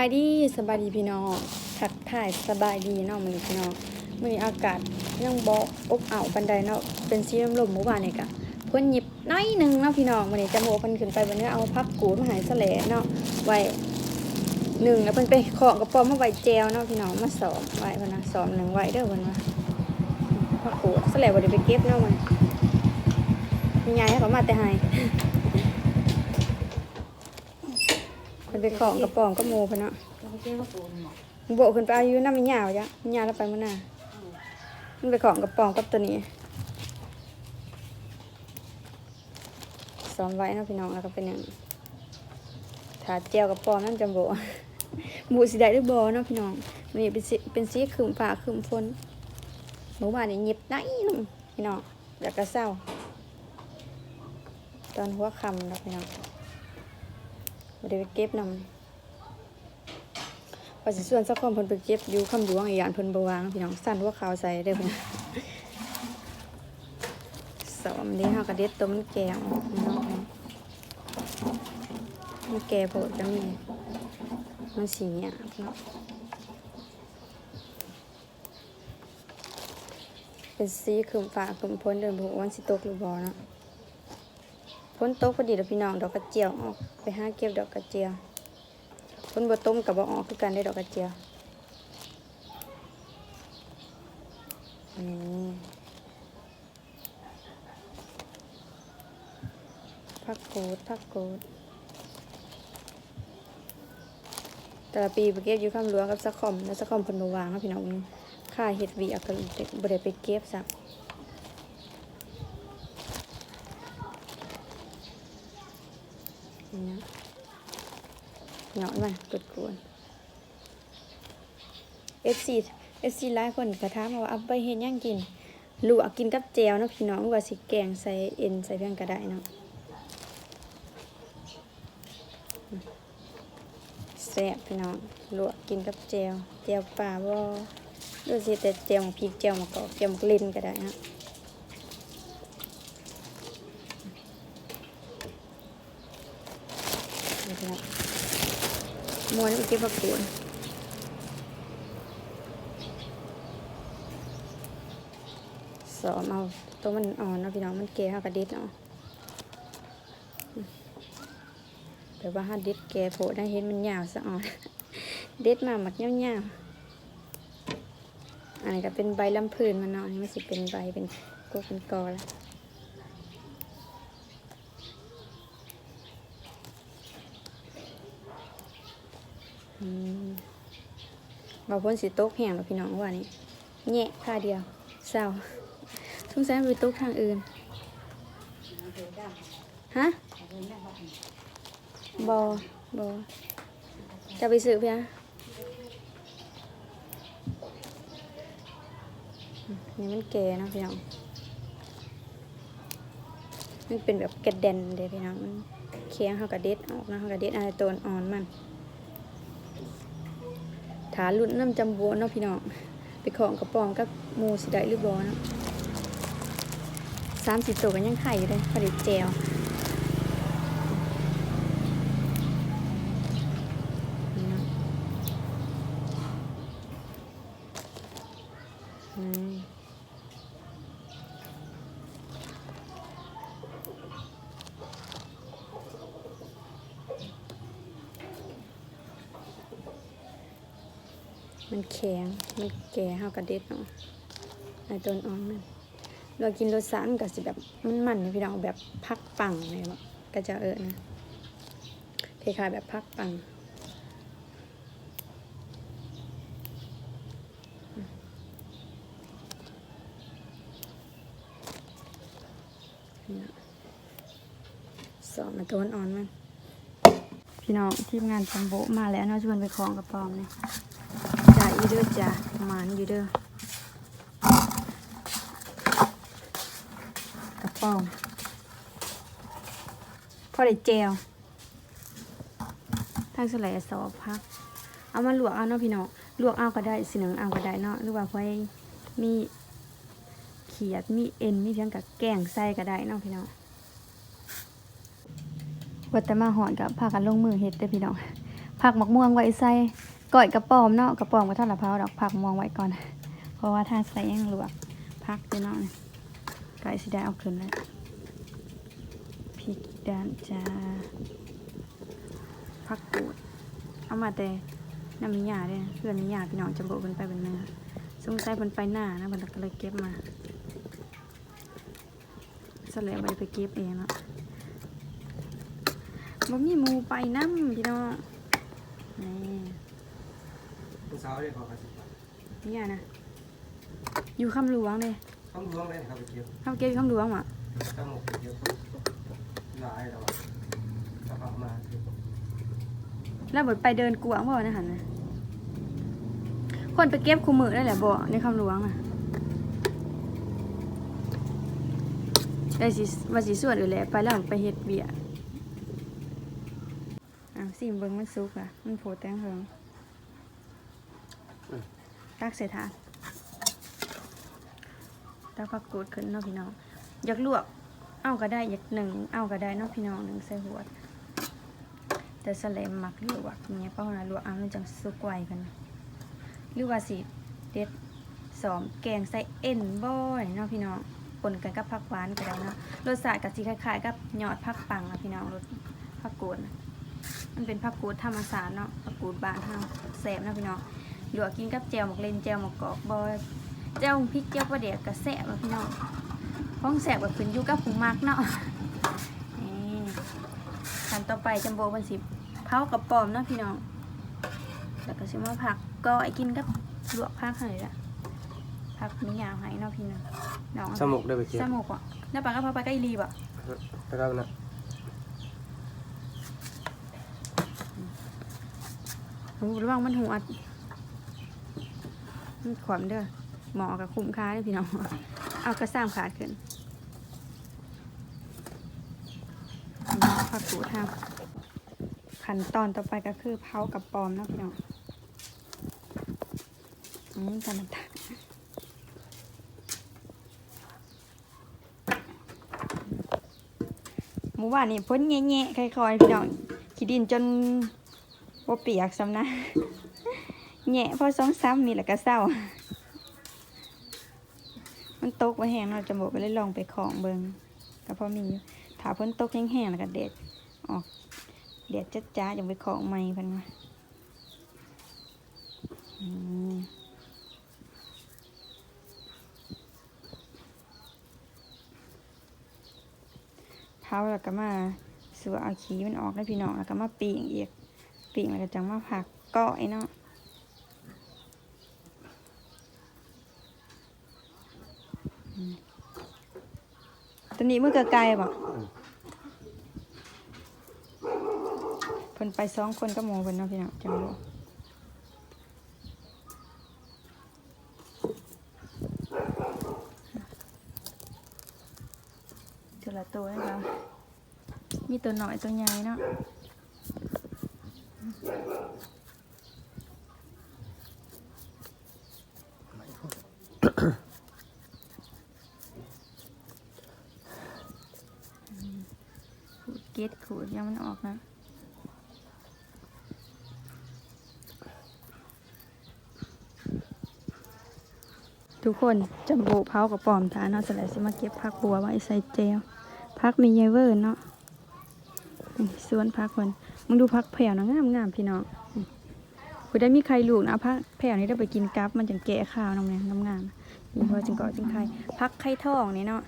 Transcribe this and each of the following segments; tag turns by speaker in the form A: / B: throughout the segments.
A: สบายดีพี่น้องทักทายสบายดีเนาะมือพี่น้องมือนี้อากาศยังบ่อบอ้าวปานใดเนาะเป็นสีลมๆเมื่อวานนี่ก็เพิ่นหยิบน้อยหนึงเนาะพี่น้องมื้อนี้จะโมเพิ่นขึ้นไปบนเนื้อเอาพักกูดมาห้สแหลเนาะไว้หนึ่งแล้วเพิ่นไปของกระป๋อมมาไว้แจวเนาะพี่น้องมาสอมไว้เพิ่นนะสอมหนึ่งไว้เด้อเพิ่นว่าพักกูดสแหลบ่ได้ไปเก็บเนาะมันมียายให้เขามาแต่ให้ มันเป็นของกระป๋องกระโมพะเนาะ
B: เราไม่ใช่ว่าปูนหมอก
A: โบขึ้นไปอายุน้ำมันยาวจ้ะมันยาวแล้วไปมันน่ะมันเป็นของกระป๋องกับตัวนี้ซ้อมไว้เนาะพี่น้องแล้วก็เป็นอย่างถาเจียวกระป๋องนั่นจำโบหมูสีได้หรือโบเนาะพี่น้องมันนี่เป็นสีเป็นสีขึ้นฝ่าขึ้นฝนเมื่อวานนี่หยิบได้หนึงพี่น้องอยากกระเศร้าตอนหัวค่ำเนาะพี่น้อง ม่ได้ไปเก็บนำว่าสิส่วนสักคนเพิ่นไปเก็บอยู่คำหลวงอีหยานเพิ่นบ่วางพี่น้องสั่นหัว่าขาวใส่เด้อเพิ่นสอมนี้เฮาก็เด็ดตัวมันแก่ออกพี่น้องมันแก่โพดก็มีมันสีเนี่ยเนาะเป็นสีขึ้นฟ้าขึ้นพ้นเดินบ่ฮู้ว่ามันสิตกหรือบ่เนาะ พ้นตกพอดีแล้วพี่น้องดอกกระเจียวออกไปห้าเก็บดอกกระเจียวคนบ่ต้มกับบ่ออกคือกันได้ดอกกระเจียวนี่ผักกูดผักกูดแต่ละปีไปเก็บอยู่ข้ามหลวกับสะคอมแล้วสะคอมพนวางเนาะพี่น้องค่าเฮ็ดวียกก็บ่ได้ไปเก็บซะนี่นะ เนาะมันกดกวนเอฟซีเอฟซีหลายคนกระทามมาว่าเอาไปเห็นยังกินลวกกินกับแจวเนาะพี่น้องว่าสิแกงใส่เอ็นใส่เพียงก็ได้เนาะแซ่บพี่น้องลวกกินกับแจวแจวป่าบ่ดูสิแต่แจวพริกแจวมกกอกแจวหมกลินก็ได้นะนี่พี่น้อง มวนอีกที่ผักกูนสอมเอาตัวมันอ่อนนะพี่น้องมันเกะห้ากระดิดเนาะแต่ว่าห้าดิดแกโผล่ได้เห็นมันยาวสะอ่อนเด็ดมาหมักยาวๆอันนี้ก็เป็นใบลำพืนมันเนาะอันนี้มันสิเป็นใบเป็นกกเป็นกอแล้ว บาพ้นสิโต๊ะแห้งแล้วพี่น้องว่านี่แง่ค่าเดียวเศร้าสงสัยมันไปโต๊ะทางอื่น ฮะ
B: บ
A: อบอจะไปซื้อเพียนี่มันแก่นะพี่น้อง มันเป็นแบบกระเด็นเด้พี่น้อง มันเคียงเขากระเด็ดออกนะเขากระเด็ดอะไรตัวอ่อนมัน ฐานรุ่นน้ำจำโบเนาะพี่น้องไปของกระป๋องกับมูสิได้หรือบอเนาะสามสิบตัวกันยังไข่เลยผลิตเจวนี่เนาะอืมมัน แข็งมันแก่ห้ากระเด็ดเนาะไอต้นอ่อนมันเรากินรสชาติมันก็สิแบบมันมันๆเนี่ยพี่น้องแบบพักปังเลยแบบก็จะเออนะคล้ายๆแบบพักปังนี่นะสอบมาโทนอ่อนมันพี่น้องทีมงานจัมโบมาแล้วเนาะชวนไปคลองกระปอมเนี่ย เด้อจ้ะหมานอยู่เด้อกระป๋องพอได้เจลทางสลายสอบพัก เอามาลวกเอาเนาะพี่น้องลวกเอาก็ได้สิหนึ่งเอาก็ได้เนาะหรือว่าไว้มีเขียดมีเอ็นมีเพียงกับแกงใส่ก็ได้เนาะพี่น้องวัดแต่มาหอนกับพากันลงมือเฮ็ดเด้อพี่น้องผักหมักม่วงไว้ใส่ ก่อยกระป๋อมเนาะกระป๋อมก็เท่าละเพราดอกผักมองไว้ก่อน เพราะว่าทางใส่ยังลวกพักดี๋ยเนาะไก่สิได้เอาขึ้นแล้วพริกด้านจ้าผักกูดเอามาแต่น้ำมีหยาด้เพื่อนมีหยาพี่น้องจะโบกเป็นไปเป็นเนื้อสงสัยเป็นไปหน้านะมันก็เลยเก็บมาสแล้วไปไปเก็บเองเนาะบ่มีหมูไปน้ำพี่น้องนี่
C: สาวเรียกเขาไปสิบบาท
A: นี่ยนะอยู่คำหลวงเลย
C: คำหลวงเลยครับไปเที่ยว
A: คำเก็บอยู่คำหลวงว่ะ
C: ตั้งหมกไปเที่ยวหลายแล้วอะกลับออกมาเที่ยว
A: แล้วบดไปเดินกวางบ่นะหันนะคนไปเก็บคู่มือได้แหละบ่ในคำหลวงอะได้สิว่าสิส่วนอื่นแหละไปแล้วไปเฮ็ดเบียร์อ้าวสิเบิ่งมันสุกอะ มันโผล่แตงเหิง ตักใส่ถาดตักผักกูดขึ้นเนาะพี่น้อง อยากลวก เอาก็ได้อยากหนึ่ง เอาก็ได้เนาะพี่น้องหนึ่งใส่หัวแต่สแลมมักลวกเนี่ยเพราะว่าลวกเอามันจังสุกไวกันหรือว่าสิเด็ดสอมแกงใส่เอ็นบ่อยเนาะพี่น้องปนกันกับผักหวานก็ได้เนาะรสชาติก็สิคล้ายๆกับยอดผักปังอะพี่น้องรสผักกูดมันเป็นผักกูดธรรมชาติเนาะผักกูดบ้านเฮาแซ่บเนาะพี่น้อง ลวกกินกับแจ่วหมกเลนแจ่วหมกกอกบ่แจ่วพริกแจ่วปลาแดกก็แซ่บอะพี่น้องของแซ่บก็ขึ้นอยู่กับผู้มักเนาะนี่ขั้นต่อไปจัมโบ้มันสิเผากับปอมเนาะพี่น้องแล้วก็ชิมาผักก็ไอ้กินกับลวกผักให้ละผักมีอย่างให้เนาะพี่น้องน้อง
C: สมุกได้ไปเที่ยว
A: สมุกอะแล้วปลากระเพราปลาไก่รีบอะ
C: ไปแล้วนะ
A: โอ้ระวังมันหัวดมัน ขวามเด้อหมอกับคุ้มค่าเด้พี่น้อง เอากระซ้ำขาดขึ้นผักกูทำขั้นตอนต่อไปก็คือเผากับปอมนะพี่น้องอืมกันตาหมู่บ้านนี่พ้นแง่ๆค่อยๆพี่น้องขี้ดินจนว่าเปียกซ้ำนะ แง่พอสองซ้ำมีแล้วก็เศร้า มันตกไว้แห้งเราจะบอกไปเลยลองไปของเบิงก็พอมีอยู่ถ้าพ้นตกแห้งๆแล้วก็เด็ดออกเด็ดจ้าจ้าอย่างไปของใหม่พันมาเผาแล้วก็มาสัวเอาขี้มันออกแล้วพี่น้องแล้วก็มาปีงอีกปีงแล้วก็จังมาผักก้อยเนาะอืมตัว นี้มือกระไกลบ่เพิ่นไปสองคนก็โมเพิ่นเนาะพี่น้องจังบ่เจอละตัวนะคะมีตัวหน่อยตัวใหญ่เนาะ ขูดเกล็ดขูดยังมันออกนะทุกคนจำโบเผากับปอมทานเนาะสลายสิมาเก็บผักบัวไว้ใส่เจลผักมีเยเวอร์เนาะสวนผักคนมึงดูผักแผ่วนะงามงามพี่น้องคุณได้มีใครลูกนะผักแผ่วนี่ได้ไปกินกับมันจังแกะข้าวน้องเนี่ยงามงามๆนี่พอจึงเกาะจึงไข่ผักไข่ทองนี่เนาะ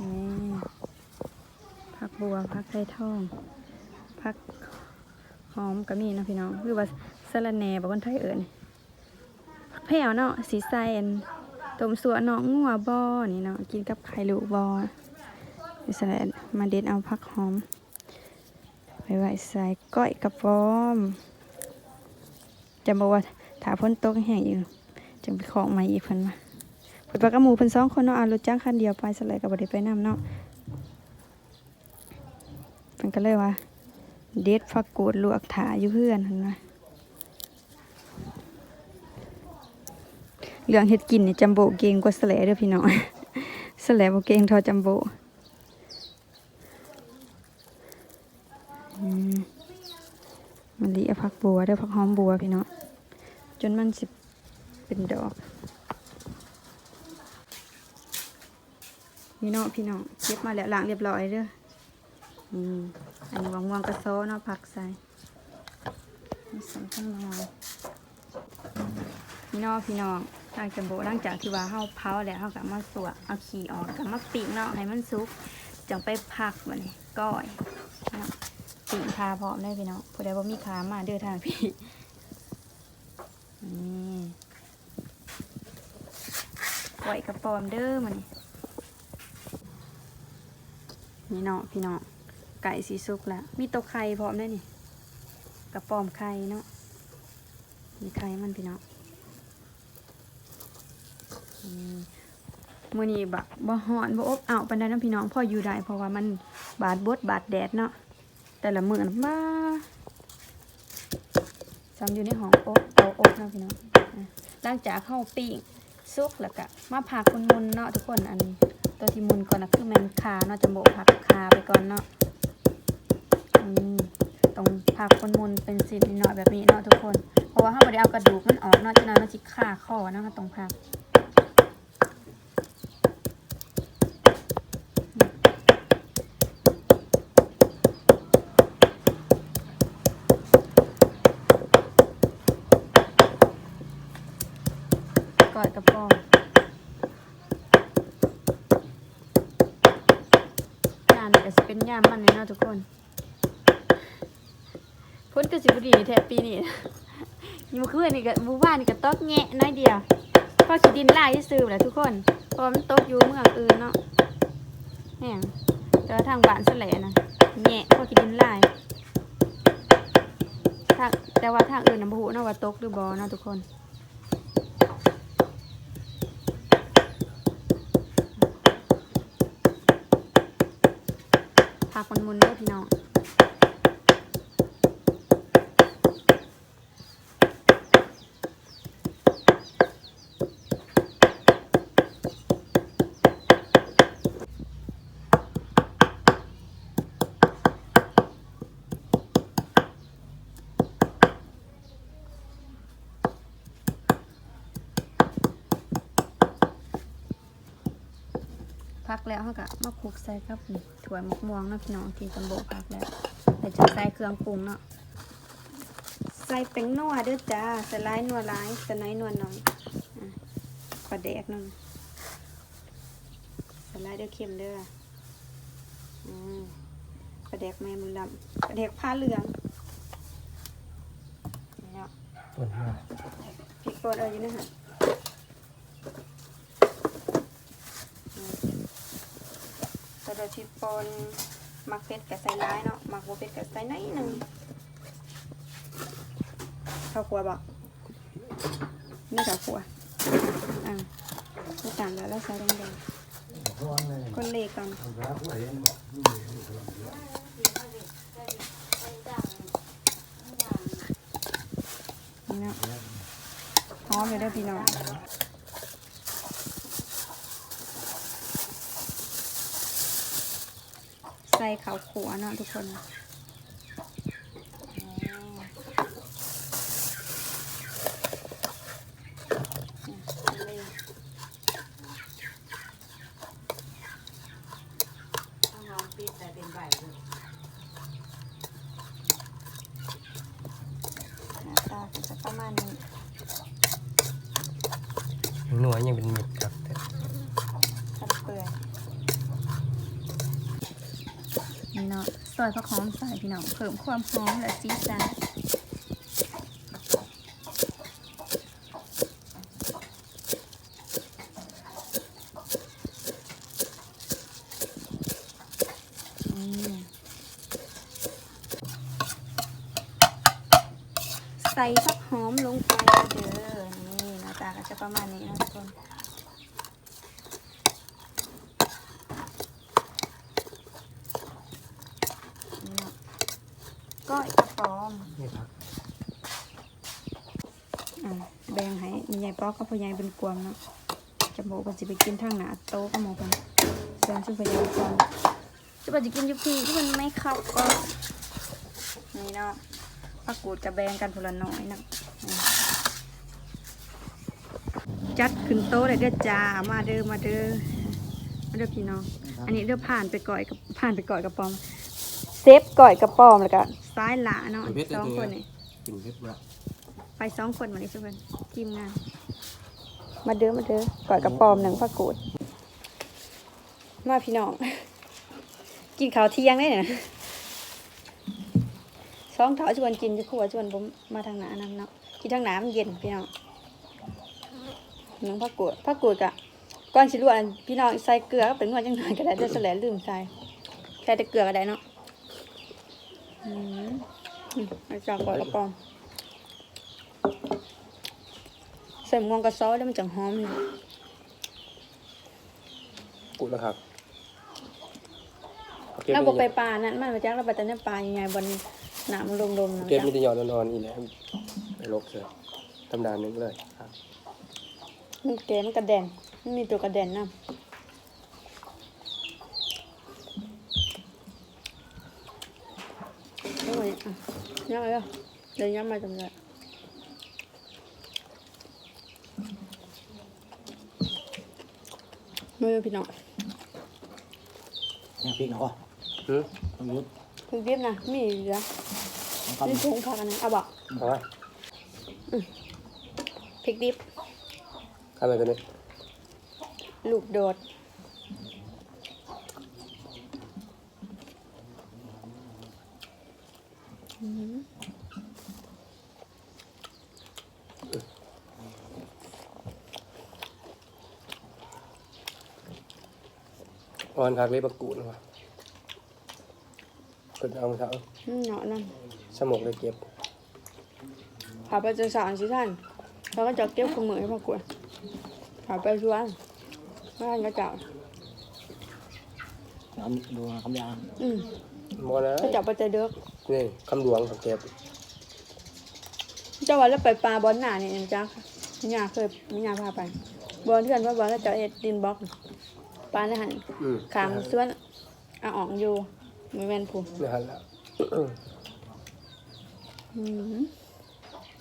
A: นี่ บัวผักไข่ทองผักหอมก็มีนะพี่น้องหรือว่าสะระแหน่บอกคนไทยเอิญแผ่วเนาะสีใสอันต้มสัวเนาะงัวบอนี่เนาะกินกับไข่ลูกบออิสราเอลมาเด็ดเอาผักหอมไปไว้ใส่ก้อยกระป๋อมจะบอกว่าถ้าพ้นตกแห้งอยู่จึงไปของใหม่อีกเพิ่นมาเพิ่นไปกับหมูเพิ่นสองคนเนาะเอารถจ้างคันเดียวไปสลายกับบด้ไปนํเนาะ นก็เลยว่า เด็ดผักกูดลวกถาอยู่เพื่อนเพิ่นว่าเรื่องเฮ็ดกินนี่จัมโบเก่งกว่าสแลเด้อพี่น้องสแลบ่เก่งเท่าจัมโบอืมมันลีอาผักบัวเด้อผักหอมบัวพี่น้องจนมันสิเป็นดอกพี่น้องพี่น้องเก็บมาแล้วล้างเรียบร้อยเด้อ อืมอันนี้วางวางกระโซเนาะผักใส่นี่สำคัญมากพี่น้องพี่น้องทางจัมโบหลังจากที่ว่าเฮาเผาแล้วเฮาก็มาสวกเอาขี้ออกก็มาปิ้งเนาะให้มันสุกจังไปพักบันี้ก้อยปิ้งคาพร้อมได้พี่น้องผู้ใดบ่มีขามาเด้อทางพี่นี่ปล่อยกระปอมเด้อมันนี่เนาะพี่น้อง ไก่สีสุกแล้ว มีตัวไข่พร้อมได้นี่กระป๋อมไข่เนาะมีไข่มันพี่เน้องอืมมื้อนี้บะบ่ฮ้อนบ่อบอ้าวปานใดเนาะพี่น้องพ่ออยู่ได้เพราะว่ามันบาดบดบาดแดดเนาะแต่ละมื้อน่ะบ้าซ้ำอยู่ในห้องอบเตาอบเนาะพี่น้องหลังจากเข้าปิ้งสุกแล้วก็มาผักคนมุนเนาะทุกคนอันนี้ตัวที่มุนก่อนนะคือแมนคาเนาะจะโบผักคาไปก่อนเนาะ ตรงผักคนมุนเป็นสิบนิดหน่อยแบบนี้เนาะทุกคน เพราะว่าถ้าไม่ได้เอากระดูกมันออกเนาะจะนอนมันจิฆ่าข้อเนาะตรงผักก่อยกระป๋องยามนี่ก็สิเป็นยามมันเลยเนาะทุกคน พ้นก็สิบดีแทบปีนี้นี่เมื่อคืนนี่ก็หมู่บ้านนี่ก็ตกแงะน้อยเดียวเพราะขี้ดินลายที่ซื้อแหละทุกคนเพราะมันตกอยู่เมืองอื่นเนาะแหงแต่ว่าทางบ้านสแหลนะแงะเพราะขี้ดินลายทางแต่ว่าทางอื่นนะบ่ฮู้เนาะว่าตกหรือบ่เนาะทุกคนผักมันมุนเด้อพี่น้อง พัก แล้วเขาก็มาคลุกใส่กับถั่วมะม่วงเนาะพี่น้องที่ตำโบกพักแล้วแต่จะใส่เครื่องปรุงเนาะใส่เป็นนัวเด้อจ้าใส่ร้ายนัวร้ายใส่น้อยนัวน้อยอะปลาแดกหนึงใส่ร้ายเด้อเค็มเด้ออืมปลาแดกแม่บุญลำปลาแดกผ้าเหลืองนี่เนาะ
C: ต้นมา
A: พริกป่นเอออยู่นะฮะใส่โดยพริกป่นมักเป็ดกับใส่ร้ายเนาะมักบัเป็ดกับใส่ไหนหนึ่งข้าวคั่วบอกนี่ข้าวคั่วอ่าไม่ต่างแล้วแล้วใส่แดง
C: ร้อนเลย
A: ๆคนเลก่อน
C: เอาละหัวเห็นบอกนี่เลย
A: นี่เนาะหอมเลยเด้พี่น้อง ใส่ข้าวคั่วเนาะทุกคน
B: ต้องลองปิดแต่เป็นใบเลย
A: หน้าตาก็จะประมาณนี้
C: หน่วยยังเป็นเม็ดครับแต่
A: ทำเปื่อยนี่เนาะ ซอยผักหอมใส่พี่น้องเพิ่มความหอมและสีสันใส่ผักหอมลงไปเด้อนี่หน้าตาก็จะประมาณนี้นะทุกคนเนาะ ก้อยกระป๋อม
C: นี่ครับ
A: อ่าแบ่งให้มีใหญ่ป๊อกกับพ่อใหญ่เป็นกวางเนาะจะบอกว่าจะไปกินทางหนาโต๊ะก็หมอกันส่วนชุดพ่อใหญ่กวางจะบอกจะกินอยุพีที่มันไม่เข้าก็นี่เนาะผักกูดกับแบงกันพนละน้อยนะจัดขึ้นโต๊ะเลยเด้อจ้ามาเด้อมาเด้อมาเด้อพี่น้องอันนี้เด้อผ่านไปก่อยกับผ่านไปก่อยกับปอมเซฟก่อยกับปอมแล้วก็ ซ้ายหลาเนาะสองคนนี่
C: กินเพชรละ
A: ไปสองคนมานี่ทุกคนทีมงาน มาเด้อมาเด้อก่อยกับปอมหนังผักกูด มาพี่น้อง กินข้าวเที่ยงได้เนี่ยสองเท้าชวนกินจะขัวชวนผมมาทางหนานั่นเนาะกินทางหนามันเย็นพี่น้องหนังผักกูดผักกูดกะก่อนสิลวกอันพี่น้องใส่เกลือเป็นงวดจังหน่อยก็ได้แต่แสลลืมใส่แค่แต่เกลือก็ได้เนาะ อืมอืมไอ้จากก่อยกับปอมใส่หมวงกับซอสแล้วมันจังหอมเลย
C: กูดนะครับ
A: เราบอกไปปลานั่นมันมาจากเราไปแต่เนี่ยปลายังไงบนหนามลมๆนะ
C: เก็บ
A: จ๊ะ
C: มีแต่หยอดนอนๆอีกแล้วไปลกเลยตำนานนึงเลยครับ
A: มันแกมันกระแดนมันมีตัวกระแดนนะโอ้ยอะ ยังไงอะเดี๋ยวย้ำมาจำเลยมือพี่น้อง
D: ยังพริกนะวะ
C: หืม
D: ต้องยุด
A: คุณเรียบนะมีเหลือ
D: ต้อง
A: นี่
D: ทำ
A: ถุงผักอันนั้นเอาบอก
C: เอาไว้
A: พริกดิบ
C: ข้ามไปตัวนี้
A: ลูกโดด
C: อ่อนคักเลยประกูดนะครับกดเอาเถอะ
A: อืมเนาะนั่น
C: สมกเลยเก็บ
A: พาไปเจอสาวสิท่านเขาก็จะเก็บขมือให้พ่อกวนพาไปชวนบ้านก็เจ้า
D: น้ำดูคำยาง
A: อืม
C: มอนะ
A: ก็เจ้าไปใจเด็ก
C: นี่คำหลวงของเก็บ
A: เจ้าวันแล้วไปปลาบอลหนาเนี่ยจ้ามิญาเคยมิญาพาไปบอลเพื่อนว่าบอลแล้วเจ้าเอ็ดดินบล็อก ปลาในหัน
C: อืม
A: ขามส่วนอะอ่องอยู่มือแมนผู
C: นี่ฮันละ
A: อืม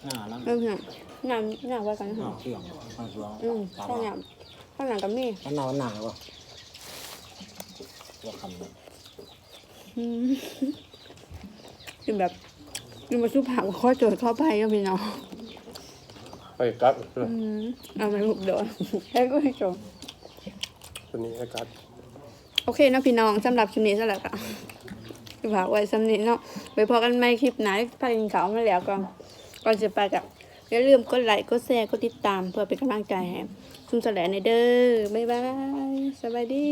D: หน้าแล้ว
A: เออเนี่ยน้ำน้ำไว้กันนะ
D: หน้า
A: ฮะ
D: เสี่ยงข้างสวง
A: อืม
D: ตา
A: ข้างห
D: ห
A: น้าข้างหน้ากับมี
D: น้าหนาวหนาวะตัวคำเลย
A: อืมคือแบบคือมาสู้ผักข้อโจทย์ข้อไปก็พี่น้อง
C: ไปกัด
A: อืมเอามาลูกโดนแล้วก็ให้จบ
C: ตัวนี้ให้กัด
A: โอเคเนาะพี่น้องสำหรับคลิปนี้สำหรับค่ะคือฝากไว้สำนี้เนาะไปพอกันไม่คลิปไหนพากินข้ามาแล้วก่อนก่อนจะไปกับอย่าลืมกดไลค์กดแชร์กดติดตามเพื่อเป็นกำลังใจให้คุณแสลในเด้อบ๊ายบายสบายดี